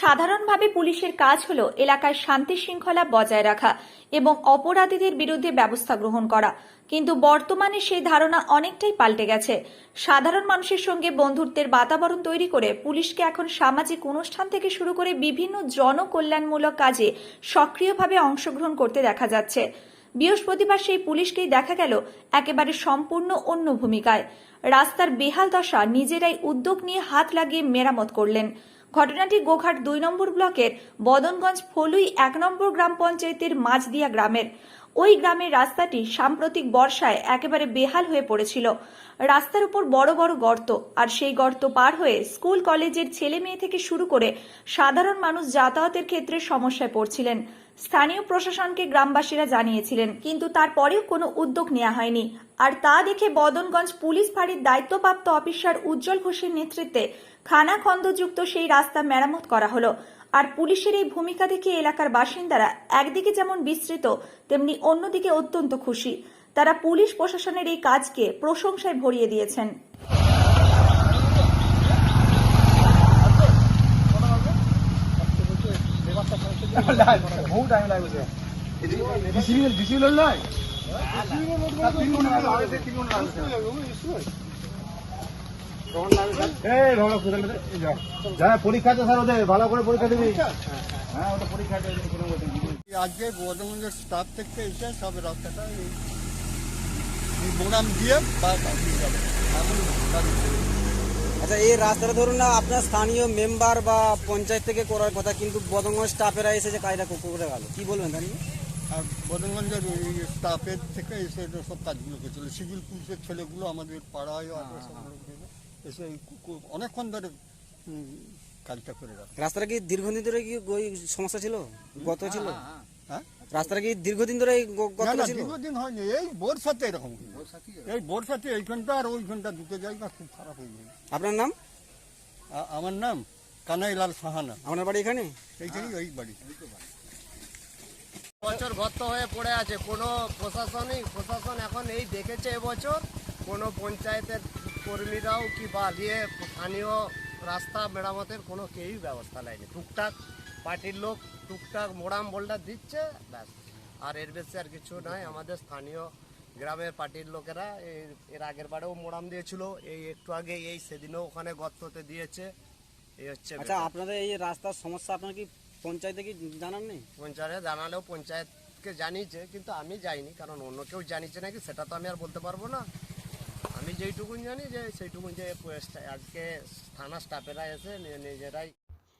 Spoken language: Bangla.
সাধারণভাবে পুলিশের কাজ হলো এলাকায় শান্তি শৃঙ্খলা বজায় রাখা এবং অপরাধীদের বিরুদ্ধে ব্যবস্থা গ্রহণ করা। কিন্তু বর্তমানে সেই ধারণা অনেকটাই পাল্টে গেছে। সাধারণ মানুষের সঙ্গে বন্ধুত্বের বাতাবরণ তৈরি করে পুলিশকে এখন সামাজিক অনুষ্ঠান থেকে শুরু করে বিভিন্ন জনকল্যাণমূলক কাজে সক্রিয়ভাবে অংশগ্রহণ করতে দেখা যাচ্ছে। বৃহস্পতিবার সেই পুলিশকেই দেখা গেল একেবারে সম্পূর্ণ অন্য ভূমিকায়। রাস্তার বেহাল দশা নিজেরাই উদ্যোগ নিয়ে হাত লাগিয়ে মেরামত করলেন। ঘটনাটি গোঘাট দুই নম্বর ব্লকের বদনগঞ্জ ফলুই এক নম্বর গ্রাম পঞ্চায়েতের মাঝদিয়া গ্রামের। ওই গ্রামের রাস্তাটি সাম্প্রতিক বর্ষায় একেবারে বেহাল হয়ে পড়েছিল। রাস্তার উপর বড় বড় গর্ত আর সেই গর্ত পার হয়ে স্কুল, কলেজের ছেলে মেয়ে থেকে শুরু করে সাধারণ মানুষ যাতায়াতের ক্ষেত্রে সমস্যায় পড়ছিলেন। স্থানীয় প্রশাসনকে গ্রামবাসীরা জানিয়েছিলেন, কিন্তু তারপরেও কোনো উদ্যোগ নেওয়া হয়নি। আর তা দেখে বদনগঞ্জ পুলিশ ফাঁড়ির দায়িত্বপ্রাপ্ত অফিসার উজ্জ্বল ঘোষের নেতৃত্বে খানা খন্দযুক্ত সেই রাস্তা মেরামত করা হলো। আর পুলিশের এই ভূমিকা দেখে এলাকার বাসিন্দারা একদিকে যেমন বিস্তৃত, তেমনি অন্যদিকে অত্যন্ত খুশি। তারা পুলিশ প্রশাসনের এই কাজকে প্রশংসায় ভরিয়ে দিয়েছেন। বহু টাইম আছে স্যার ওদের ভালো করে পরীক্ষা দিবি হ্যাঁ ওটা পরীক্ষা আজকে বর্ধমানের স্টাফ থেকে এসে সব রাস্তাটা বোনাম দিয়ে বা দিয়ে আচ্ছা এই রাস্তাটা ধরুন না আপনার স্থানীয় মেম্বার বা পঞ্চায়েত থেকে করার কথা কিন্তু বদঙ্গ স্টাফেরা এসে যে কাজটা করে গেল। কি বলবেন জানি আর বর্ধমানের স্টাফের থেকে এসে সব কাজগুলো করছিল। সিভিল পুলিশের ছেলেগুলো আমাদের পাড়ায় আছে সব এসে অনেকক্ষণ ধরে কাজটা করে রাস্তাটা কি দীর্ঘদিন ধরে কি সমস্যা ছিল? গত ছিল? হ্যাঁ? রাস্তাটা কি দীর্ঘদিন ধরে ছিল? দীর্ঘদিন হয়নি। এই বর্ষাতে এরকম। এই বর্ষাতে এইখানটা আর ওইখানটা দুটো জায়গা খুব খারাপ হয়ে যায় আপনার নাম? আমার নাম কানাইলাল সাহানা। আপনার বাড়ি এখানে? এইখানেই ওই বাড়ি। বছর গর্ত হয়ে পড়ে আছে। কোনো প্রশাসনিক প্রশাসন এখন এই দেখেছে এবছর। কোনো পঞ্চায়েতের কর্মীরাও কি বা দিয়ে স্থানীয় রাস্তা মেরামতের কোনো কেউই ব্যবস্থা নেয়নি। টুকটাক পার্টির লোক টুকটাক মোড়াম বোল্ডার দিচ্ছে ব্যাস। আর এর বেশি আর কিছু নয় আমাদের স্থানীয় গ্রামের পার্টির লোকেরা এই- এর আগের বারেও মোড়াম দিয়েছিল এই একটু আগে এই সেদিনও ওখানে গর্ততে দিয়েছে এই হচ্ছে আচ্ছা আপনাদের এই রাস্তার সমস্যা আপনার কি পঞ্চায়েতে কি জানান নেই পঞ্চায়েতে জানালেও পঞ্চায়েতকে জানিয়েছে কিন্তু আমি যাইনি কারণ অন্য কেউ জানিয়েছে নাকি সেটা তো আমি আর বলতে পারব না। আমি যেইটুকুন জানি যে সেইটুকুন যে আজকে থানা স্টাফেরা এসে নিজেরাই